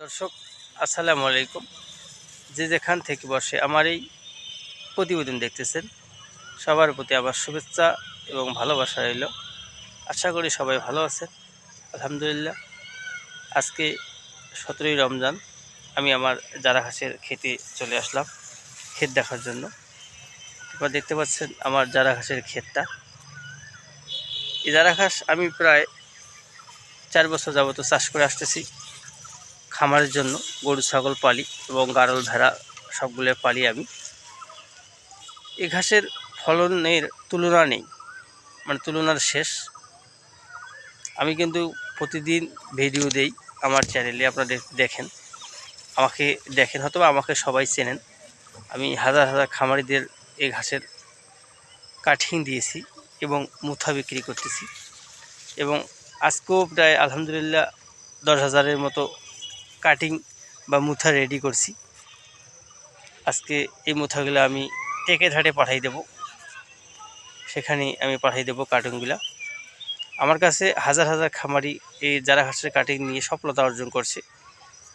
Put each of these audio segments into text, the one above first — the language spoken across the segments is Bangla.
দর্শক, আসসালামু আলাইকুম। যে যেখান থেকে বসে আমার এই প্রতিবেদন দেখতেছেন, সবার প্রতি আমার শুভেচ্ছা এবং ভালোবাসা রইল। আশা করি সবাই ভালো আছেন, আলহামদুলিল্লাহ। আজকে সতেরোই রমজান, আমি আমার জারা ঘাসের খেতে চলে আসলাম, ক্ষেত দেখার জন্য। আপনারা দেখতে পাচ্ছেন আমার জারা ঘাসের ক্ষেতটা। এই জারা ঘাস আমি প্রায় চার বছর যাবত চাষ করে আসতেছি। খামারের জন্য গরু, ছাগল, পালি এবং গারল, ভেড়া সবগুলো পালি আমি। এই ঘাসের ফলনের তুলনা নেই মানে তুলনার শেষ। আমি কিন্তু প্রতিদিন ভিডিও দেই আমার চ্যানেলে, আপনারা দেখ- দেখেন। আমাকে দেখেন হয়তো আমাকে সবাই চেনেন। আমি হাজার হাজার খামারিদের এ ঘাসের কাঠিং দিয়েছি এবং মুথা বিক্রি করতেছি। এবং আজকেও প্রায় আলহামদুলিল্লাহ দশ হাজারের মতো কাটিং বা মুথা রেডি করছি। আজকে এই মুথাগুলো আমি টেকে ধাটে পাঠাই দেব। সেখানে আমি পাঠাই দেব কাটিংগুলো আমার কাছে হাজার হাজার খামারি এই যারা হাঁসের কাটিং নিয়ে সফলতা অর্জন করছে,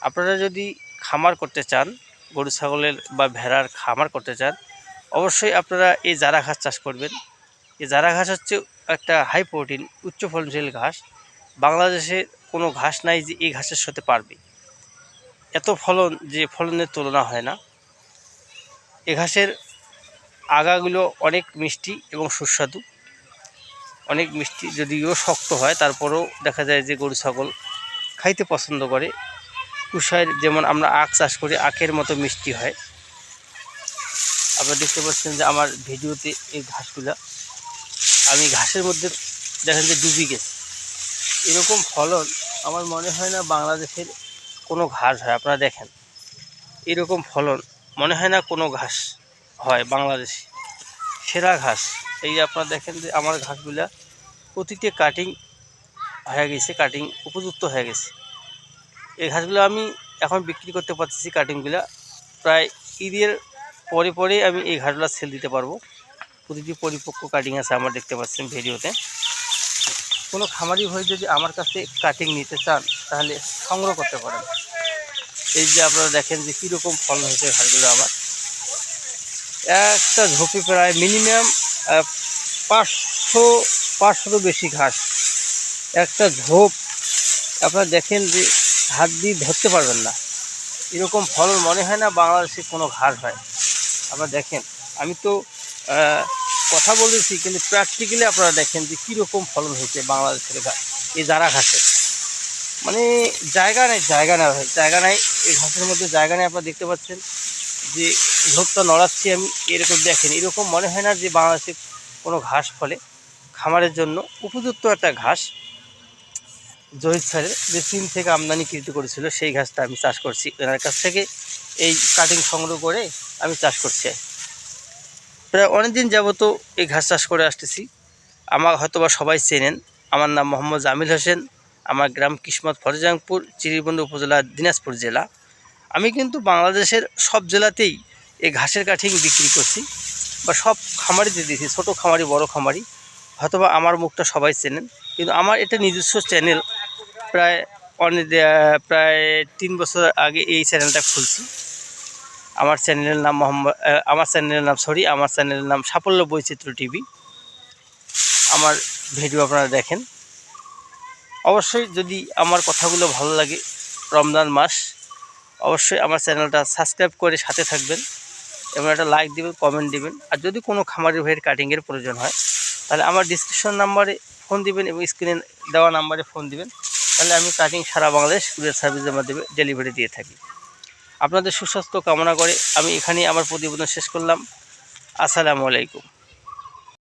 আপনারা যদি খামার করতে চান, গরু, ছাগলের বা ভেড়ার খামার করতে চান, অবশ্যই আপনারা এই জারা ঘাস চাষ করবেন। এই জারা ঘাস হচ্ছে একটা হাই প্রোটিন উচ্চ ফলনশীল ঘাস। বাংলাদেশে কোনো ঘাস নাই যে এই ঘাসের সাথে পারবে। এত ফলন যে ফলনের তুলনা হয় না। এ ঘাসের আগাগুলো অনেক মিষ্টি এবং সুস্বাদু। অনেক মিষ্টি যদিও শক্ত হয়, তারপরেও দেখা যায় যে গরু, ছাগল খাইতে পছন্দ করে। কুষায়ের যেমন আমরা আখ চাষ করি, আখের মতো মিষ্টি হয়। আপনারা দেখতে পাচ্ছেন যে আমার ভিডিওতে এই ঘাসগুলা, আমি ঘাসের মধ্যে দেখেন যে ডুবি গেছে। এরকম ফলন আমার মনে হয় না বাংলাদেশের কোনো ঘাস হয়। আপনারা দেখেন, এরকম ফলন, মনে হয় না কোনো ঘাস হয় বাংলাদেশি। সেরা ঘাস। এই আপনারা দেখেন যে আমার ঘাসগুলা প্রতিটি কাটিং হয়ে গেছে কাটিং উপযুক্ত হয়ে গেছে। এই ঘাসগুলো আমি এখন বিক্রি করতে পারতেছি কাটিংগুলা প্রায় ঈদের পরে পরে আমি এই ঘাসগুলো সেল দিতে পারব। প্রতিটি পরিপক্ক কাটিং আছে, আমার দেখতে পাচ্ছেন ভিডিওতে। কোনো খামারি হয়ে যদি আমার কাছে কাটিং নিতে চান, তাহলে সংগ্রহ করতে পারেন। এই যে আপনারা দেখেন যে কীরকম ফল হয়েছে ঘাসগুলো আমার। একটা ঝোপে প্রায় মিনিমাম পাঁচশো, পাঁচশোরও বেশি ঘাস। একটা ঝোপ, আপনারা দেখেন যে হাত দিয়ে ধরতে পারবেন না। এরকম ফল মনে হয় না বাংলাদেশে কোনো ঘাস হয়। আপনারা দেখেন, আমি তো কথা বলেছি, কিন্তু প্র্যাকটিক্যালি আপনারা দেখেন যে কীরকম ফলন হয়েছে বাংলাদেশের ঘাস এই যারা ঘাসের মানে জায়গা নেই জায়গা নেই হয় জায়গা নেই। এই ঘাসের মধ্যে জায়গা নেই আপনারা দেখতে পাচ্ছেন। যে ঝোপটা নড়াচ্ছি আমি, এরকম দেখেন। এরকম মনে হয় না যে বাংলাদেশে কোনো ঘাস ফলে খামারের জন্য উপযুক্ত একটা ঘাস জহির স্যারের যে চীন থেকে আমদানিকৃত করেছিল, সেই ঘাসটা আমি চাষ করছি। এনার কাছ থেকে এই কাটিং সংগ্রহ করে আমি চাষ করছি। প্রায় অনেক দিন যাবত এই ঘাস চাষ করে আসতেছি। আমার হয়তোবা সবাই চেনেন, আমার নাম মোহাম্মদ জামিল হোসেন। আমার গ্রাম কিসমত ফরজাংপুর চিরিবন্ধু উপজেলা দিনাজপুর জেলা। আমি কিন্তু বাংলাদেশের সব জেলাতেই এই ঘাসের কাঠিং বিক্রি করছি বা সব খামারিতে দিয়েছি, ছোটো খামারি, বড় খামারি। হয়তোবা আমার মুখটা সবাই চেনেন, কিন্তু আমার এটা নিজস্ব চ্যানেল প্রায় অনেক, প্রায় তিন বছর আগে এই চ্যানেলটা খুলছি। আমার চ্যানেলের নাম মোহাম্মদ আমার চ্যানেলের নাম সরি আমার চ্যানেলের নাম সাফল্য বৈচিত্র্য টিভি। আমার ভিডিও আপনারা দেখেন। অবশ্যই যদি আমার কথাগুলো ভালো লাগে রমজান মাস, অবশ্যই আমার চ্যানেলটা সাবস্ক্রাইব করে সাথে থাকবেন এবং একটা লাইক দিবেন কমেন্ট দিবেন। আর যদি কোনো খামারের ভাইয়ের কাটিংয়ের প্রয়োজন হয়, তাহলে আমার ডিসক্রিপশন নাম্বারে ফোন দিবেন এবং স্ক্রিনে দেওয়া নাম্বারে ফোন দিবেন। তাহলে আমি কাটিং সারা বাংলাদেশ কুরিয়ার সার্ভিসের মাধ্যমে ডেলিভারি দিয়ে থাকি। আপনাদের সুস্বাস্থ্য কামনা করে আমি এখানেই আমার প্রতিবেদন শেষ করলাম। আসসালামু আলাইকুম।